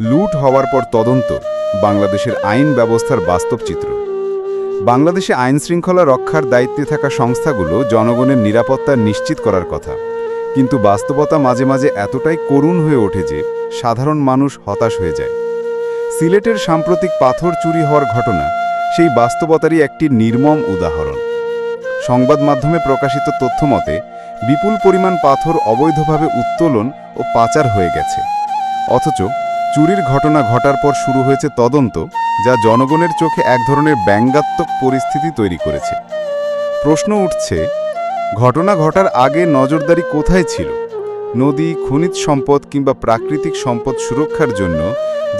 লুট হওয়ার পর তদন্ত, বাংলাদেশের আইন ব্যবস্থার বাস্তব চিত্র। বাংলাদেশে আইন শৃঙ্খলা রক্ষার দায়িত্বে থাকা সংস্থাগুলো জনগণের নিরাপত্তা নিশ্চিত করার কথা। কিন্তু বাস্তবতা মাঝে মাঝে এতটাই করুণ হয়ে ওঠে যে সাধারণ মানুষ হতাশ হয়ে যায়। সিলেটের সাম্প্রতিক পাথর চুরি হওয়ার ঘটনা সেই বাস্তবতারই একটি নির্মম উদাহরণ। সংবাদ মাধ্যমে প্রকাশিত তথ্য মতে, বিপুল পরিমাণ পাথর অবৈধভাবে উত্তোলন ও পাচার হয়ে গেছে। অথচ চুরির ঘটনা ঘটার পর শুরু হয়েছে তদন্ত, যা জনগণের চোখে এক ধরনের ব্যঙ্গাত্মক পরিস্থিতি তৈরি করেছে। প্রশ্ন উঠছে, ঘটনা ঘটার আগে নজরদারি কোথায় ছিল? নদী, খনিজ সম্পদ কিংবা প্রাকৃতিক সম্পদ সুরক্ষার জন্য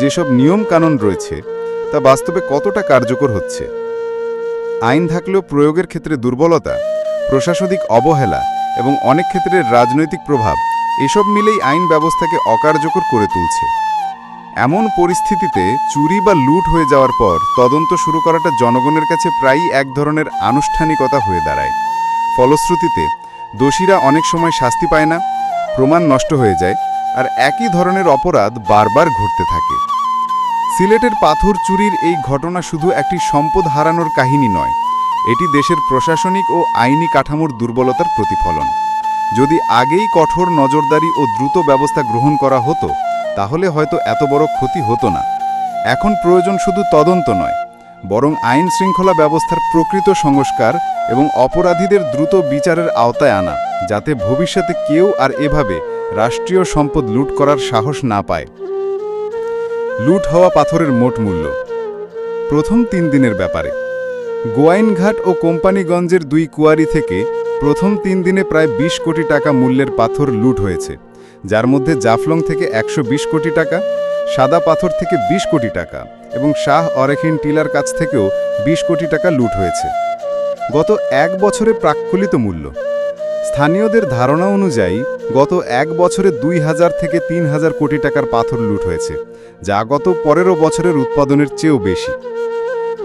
যেসব নিয়মকানুন রয়েছে, তা বাস্তবে কতটা কার্যকর হচ্ছে? আইন থাকলেও প্রয়োগের ক্ষেত্রে দুর্বলতা, প্রশাসনিক অবহেলা এবং অনেক ক্ষেত্রে রাজনৈতিক প্রভাব, এসব মিলেই আইন ব্যবস্থাকে অকার্যকর করে তুলছে। এমন পরিস্থিতিতে চুরি বা লুট হয়ে যাওয়ার পর তদন্ত শুরু করাটা জনগণের কাছে প্রায়ই এক ধরনের আনুষ্ঠানিকতা হয়ে দাঁড়ায়। ফলশ্রুতিতে, দোষীরা অনেক সময় শাস্তি পায় না, প্রমাণ নষ্ট হয়ে যায়, আর একই ধরনের অপরাধ বারবার ঘটতে থাকে। সিলেটের পাথর চুরির এই ঘটনা শুধু একটি সম্পদ হারানোর কাহিনী নয়, এটি দেশের প্রশাসনিক ও আইনি কাঠামোর দুর্বলতার প্রতিফলন। যদি আগেই কঠোর নজরদারি ও দ্রুত ব্যবস্থা গ্রহণ করা হতো তাহলে হয়তো এত বড় ক্ষতি হতো না। এখন প্রয়োজন শুধু তদন্ত নয়, বরং আইন শৃঙ্খলা ব্যবস্থার প্রকৃত সংস্কার এবং অপরাধীদের দ্রুত বিচারের আওতায় আনা, যাতে ভবিষ্যতে কেউ আর এভাবে রাষ্ট্রীয় সম্পদ লুট করার সাহস না পায়। লুট হওয়া পাথরের মোট মূল্য। প্রথম তিন দিনের ব্যাপারে। গোয়াইনঘাট ও কোম্পানিগঞ্জের দুই কুয়ারি থেকে প্রথম তিন দিনে প্রায় ২০ কোটি টাকা মূল্যের পাথর লুট হয়েছে। যার মধ্যে জাফলং থেকে একশো বিশ কোটি টাকা, সাদা পাথর থেকে ২০ কোটি টাকা এবং শাহ অরেখিন টিলার কাছ থেকেও ২০ কোটি টাকা লুট হয়েছে। গত এক বছরে প্রাক্কলিত মূল্য। স্থানীয়দের ধারণা অনুযায়ী, গত এক বছরে দুই হাজার থেকে তিন হাজার কোটি টাকার পাথর লুট হয়েছে, যা গত পনেরো বছরের উৎপাদনের চেয়েও বেশি।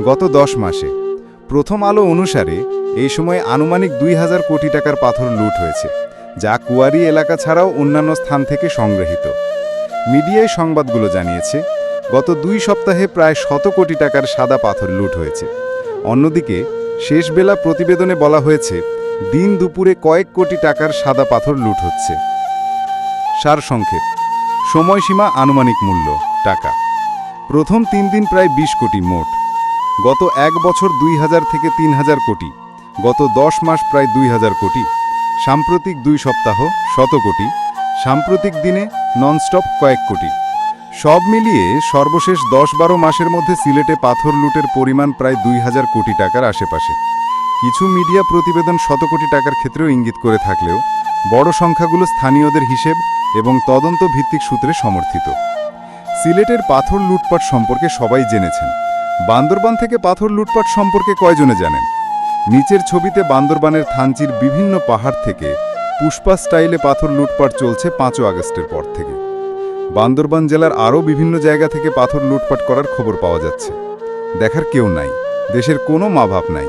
গত দশ মাসে। প্রথম আলো অনুসারে, এই সময় আনুমানিক দুই হাজার কোটি টাকার পাথর লুট হয়েছে। যা কুয়ারি এলাকা ছাড়াও অন্যান্য স্থান থেকে সংগৃহীত। মিডিয়ায় সংবাদগুলো জানিয়েছে, গত দুই সপ্তাহে প্রায় শত কোটি টাকার সাদা পাথর লুট হয়েছে। অন্যদিকে, শেষবেলা প্রতিবেদনে বলা হয়েছে, দিন দুপুরে কয়েক কোটি টাকার সাদা পাথর লুট হচ্ছে। সারসংক্ষেপ সময়সীমা আনুমানিক মূল্য, টাকা। প্রথম তিন দিন প্রায় ২০ কোটি মোট। গত এক বছর দুই হাজার থেকে তিন হাজার কোটি, গত দশ মাস প্রায় দুই হাজার কোটি। সাম্প্রতিক দুই সপ্তাহ শত কোটি সাম্প্রতিক দিনে ননস্টপ কয়েক কোটি। সব মিলিয়ে সর্বশেষ দশ বারো মাসের মধ্যে সিলেটে পাথর লুটের পরিমাণ প্রায় দুই হাজার কোটি টাকার আশেপাশে। কিছু মিডিয়া প্রতিবেদন শত কোটি টাকার ক্ষেত্রেও ইঙ্গিত করে থাকলেও, বড় সংখ্যাগুলো স্থানীয়দের হিসেব এবং তদন্ত ভিত্তিক সূত্রে সমর্থিত। সিলেটের পাথর লুটপাট সম্পর্কে সবাই জেনেছেন। বান্দরবান থেকে পাথর লুটপাট সম্পর্কে কয়জনে জানেন? নিচের ছবিতে বান্দরবানের থানচির বিভিন্ন পাহাড় থেকে পুষ্পা স্টাইলে পাথর লুটপাট চলছে পাঁচ আগস্টের পর থেকে। বান্দরবান জেলার আরও বিভিন্ন জায়গা থেকে পাথর লুটপাট করার খবর পাওয়া যাচ্ছে। দেখার কেউ নাই। দেশের কোনো মা ভাব নাই।